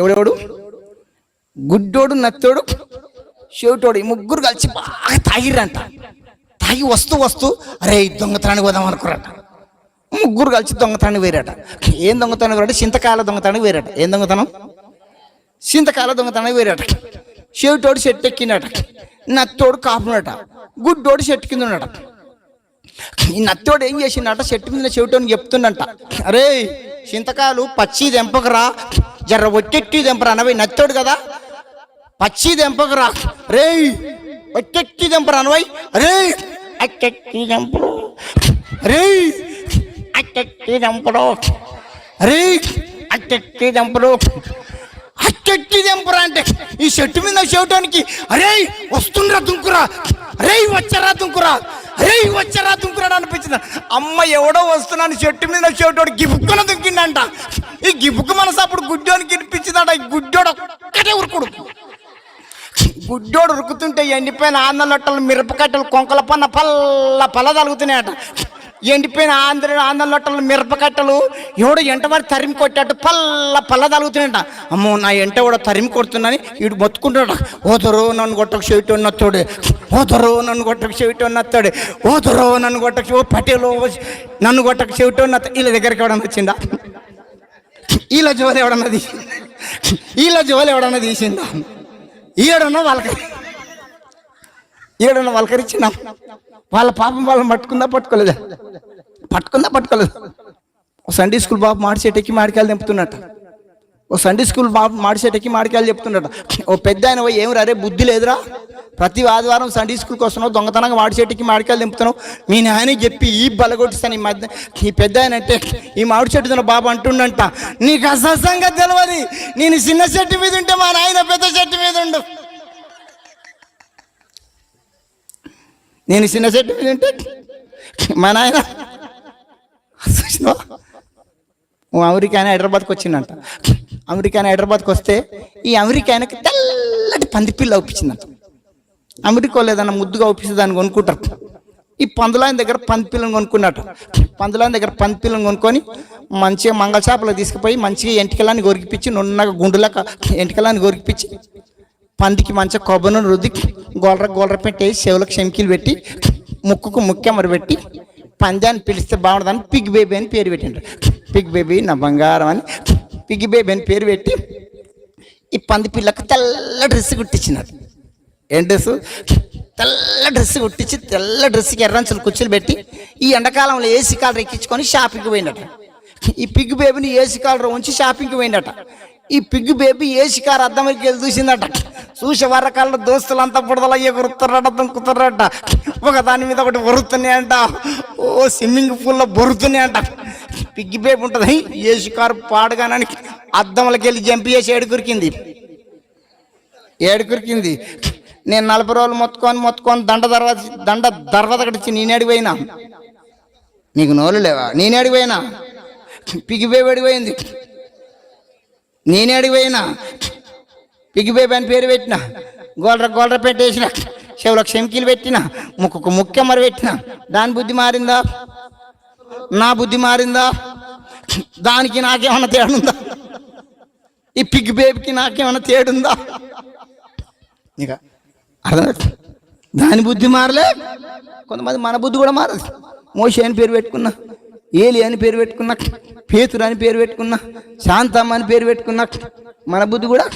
ఎవడెవడు? గుడ్డోడు నత్తోడు చెవిటోడు. ఈ ముగ్గురు కలిసి బాగా తాగిర్రంట. తాగి వస్తూ వస్తూ అరే దొంగతనానికి పోదాం అనుకురట ముగ్గురు కలిసి దొంగతనానికి వేరట ఏం దొంగతనం వేరట చింతకాల దొంగతనానికి వేరట ఏం దొంగతనం? చింతకాల దొంగతనానికి వేరట చెవిటోడు చెట్టు ఎక్కినట నత్తోడు కాపునట గుడ్డోడు చెట్టు కింద ఉన్నట ఈ నత్తోడు ఏం చేసిండట? చెట్టు మీద చెవిటోని చెప్తుండంట. అరే చింతకాయలు పచ్చి దెంపకరా. జర్ర ఒట్టెట్టి దెంపరా. అనవై నత్తోడు కదా. పచ్చి దెంపకరా. రే ఒట్టెట్టి దెంపరా అనవై రే అట్టెట్టి దెంపడు రే అట్టెట్టి దెంపడు రే అట్టెట్టి దెంపడు అట్టెట్టి దెంపరా అంటే ఈ చెట్టు మీద చేయటానికి అరే వస్తుండ్రా దుంకురా. రే వచ్చరా దుంకురా. అరే వచ్చారా దుంకురా అనిపించింది. అమ్మ ఎవడో వస్తున్నాను చెట్టు మీద చెవిటోడు గిబుక్కున దుంకిండంట ఈ గిబుక్కు మనసు అప్పుడు గుడ్డోనికి కనిపించిందంట ఈ గుడ్డోడు ఒక్కటే ఉరుకుడు. గుడ్డోడు ఉరుకుతుంటే ఎండిపోయిన ఆందోళనలు మిరపకట్టలు కొంకల పన్న పల్ల పల్ల తలుగుతున్నాయట. ఎండిపోయిన ఆంధ్ర ఆంధ్రలొట్టలు మిరపకట్టలు ఎవడు ఎంటవాడు తరిమి కొట్టాడు పల్ల పల్ల తలుగుతున్నాయట అమ్మో నా ఎంట కూడా తరిమి కొడుతున్నాని వీడు మొత్తుకుంటాడు ఓదరు నన్ను కొట్టకు చెవిటి నత్తాడు ఓదరు నన్ను కొట్టకు చెవిటి ఉన్నత్తాడు ఓదరు నన్ను కొట్టకు ఓ పటేలు నన్ను కొట్టకు చెవిటి నత్త వీళ్ళ దగ్గరికి ఎవడన్నా వచ్చిందా? వీళ్ళ జోలు ఎవడన్నా తీసి వీళ్ళ జోలు ఎవడన్నా తీసిందా? ఈడన్నా వాళ్ళకి ఈడన్నా వాళ్ళకరిచ్చినాం వాళ్ళ పాపం వాళ్ళని పట్టుకుందా పట్టుకోలేదా? పట్టుకుందా పట్టుకోలేదు? ఓ సండే స్కూల్ బాబు మాడి మాడికాయలు తెంపుతున్నట్ట. ఓ సండే స్కూల్ బాబు మాడి మాడికాయలు చెప్తున్నట్ట ఓ పెద్ద ఆయన పోయి ఏమి రే బుద్ధి లేదురా? ప్రతి ఆదివారం సండే స్కూల్కి వస్తున్నావు దొంగతనంగా మాడి మాడికాయలు తెంపుతున్నావు. మీ నాయనకి చెప్పి ఈ బలగొట్టిస్తాను ఈ మధ్య ఈ పెద్ద ఆయన అంటే ఈ మామిడి చెట్టు తిన బాబు అంటుండంట. నీకు అసహసంగా తెలియదు నేను చిన్న చెట్టు మీద ఉంటే మా నాయన పెద్ద చెట్టు మీద ఉండు. నేను చిన్న చెట్టు మీద ఉంటే మా నాయన చూసినావా? ఓ అమెరికాయన హైదరాబాద్కి వచ్చిందంట. అమెరికాయన హైదరాబాద్కి వస్తే ఈ అమెరికాయనకి తెల్లటి పంది పిల్ల అమెరికా లేదన్నా ముద్దుగా అవుపిస్తే దాన్ని కొనుక్కుంటారు ఈ పందులాయన దగ్గర పందిపిల్లను కొనుక్కున్నట్టు పందులాయన దగ్గర పందిపిల్లను కొనుక్కొని మంచిగా మంగళ చేపలు తీసుకుపోయి మంచిగా ఎంటికలాన్ని గొరికిపించి నున్నగా గుండులకు ఎంటికలాన్ని గొరికిపించి పందికి మంచిగా కొబ్బరిని రుద్ది గోలర గోలర పెట్టి చెవులకు శంకిలు పెట్టి ముక్కుకు ముక్కెమరు పెట్టి పందాన్ని పిలిస్తే బాగుండదని పిగ్ బేబీ అని పేరు పెట్టిండ్రు. పిగ్ బేబీ నా బంగారం అని పిగ్ బేబీ అని పేరు పెట్టి ఈ పంది పిల్లకు తెల్ల డ్రెస్ కుట్టించినారు. ఏం డ్రెస్ తెల్ల డ్రెస్ కుట్టించి తెల్ల డ్రెస్కి ఎర్రంచులు కుర్చీలు పెట్టి ఈ ఎండాకాలంలో ఏసీ కాలర్ ఎక్కించుకొని షాపింగ్కి పోయిండట ఈ పిగ్ బేబీని ఏసీ కాలర్ ఉంచి షాపింగ్కి పోయిండట ఈ పిగ్ బేబీ ఏసీ కార్ అద్దరికి వెళ్ళి చూసిందట. చూసే వరకాళ్ళ దోస్తులంతా బుడదలు ఎగురుతారట దుంకుతారట ఒక దాని మీద ఒకటి వరుతున్నాయంట ఓ స్విమ్మింగ్ పూల్లో బొరుతున్నాయంట. పిగ్గి బేబీ ఉంటుంది. ఏసీ కారు పాడగానని అద్దంలోకి వెళ్ళి జంప్ చేసి ఏడుకురికింది. ఏడుకురికింది. నేను నలభై రోజులు మొత్తుకొని మొత్తుకొని దండ తర్వాత దండ తర్వాత కడిచి నేనేడికి పోయినా నీకు నోలు లేవా? నేనేడికి పోయినా పిగి బేబీ నేనే అడిగిపోయినా. పోయినా పిగి బేబీ అని పేరు పెట్టిన. గోల్ర గోల్ర పెట్టేసిన. చెవులకు శంకీలు పెట్టిన. ముక్కుకు ముక్కెమ్మరు పెట్టిన. దాని బుద్ధి మారిందా? నా బుద్ధి మారిందా? దానికి నాకేమన్నా తేడుందా? ఈ పిగ్ బేబీకి నాకేమన్నా తేడుందా? ఇక అర్థం దాని బుద్ధి మారలే. కొంతమంది మన బుద్ధి కూడా మారదు. మోషి అని పేరు పెట్టుకున్నా. ఏలి అని పేరు పెట్టుకున్నా పేతురు అని పేరు పెట్టుకున్నా శాంతమ్మ అని పేరు పెట్టుకున్నా మన బుద్ధి కూడా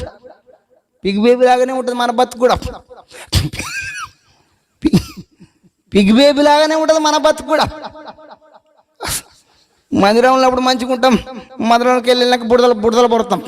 పిగ్ బేబీ లాగానే ఉంటుంది మన బతుకు కూడా. పిగ్ బేబీ లాగానే ఉంటుంది మన బతుకు కూడా. మందిరంలో అప్పుడు మంచిగా ఉంటాం మందిరంలోకి వెళ్ళినాక బుడదలు బుడదలు పడతాం.